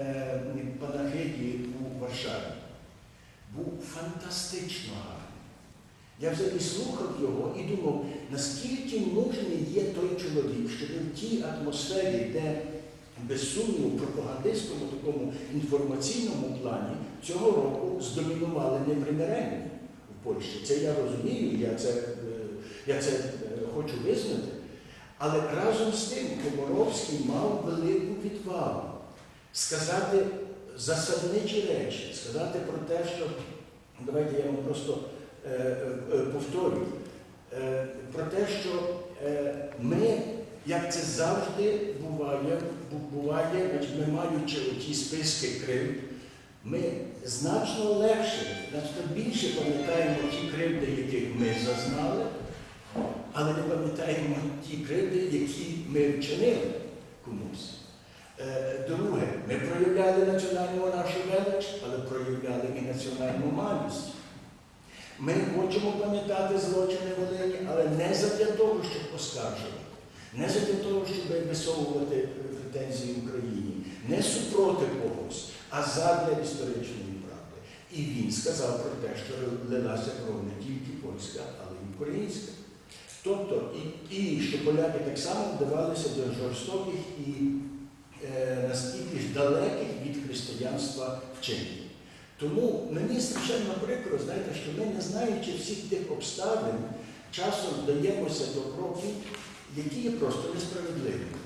е, панахиді у Варшаві був фантастично гарний. Я взагалі слухав його і думав, наскільки нужний є той чоловік, щоб в тій атмосфері, де без сумніву пропагандистському такому інформаційному плані цього року здомінували непримирення в Польщі. Це я розумію, я це, е, я це е, хочу визнати. Але разом з тим Комаровський мав велику відвагу сказати засадничі речі, сказати про те, що давайте я вам просто е, е, е, повторю, е, про те, що е, ми, як це завжди буває, бу- буває, ми маючи ті списки кривд, ми значно легше, значно більше пам'ятаємо ті кривди, яких ми зазнали, але не пам'ятаємо ті кривди, які ми вчинили комусь. Е, Друге, ми проявляли національну нашу велич, але проявляли і національну. Ми хочемо пам'ятати злочини Волині, але не задля того, щоб оскаржувати, не задля того, щоб висовувати претензії Україні, не супроти когось, а задля історичної правди. І він сказав про те, що лилася кров не тільки польська, але й українська. Тобто, і, і що поляки так само вдавалися до жорстоких і е, наскільки ж далеких від християнства вчинень. Тому мені страшенно прикро, знаєте, що ми, не знаючи всіх тих обставин, часом вдаємося до кроків, які є просто несправедливими.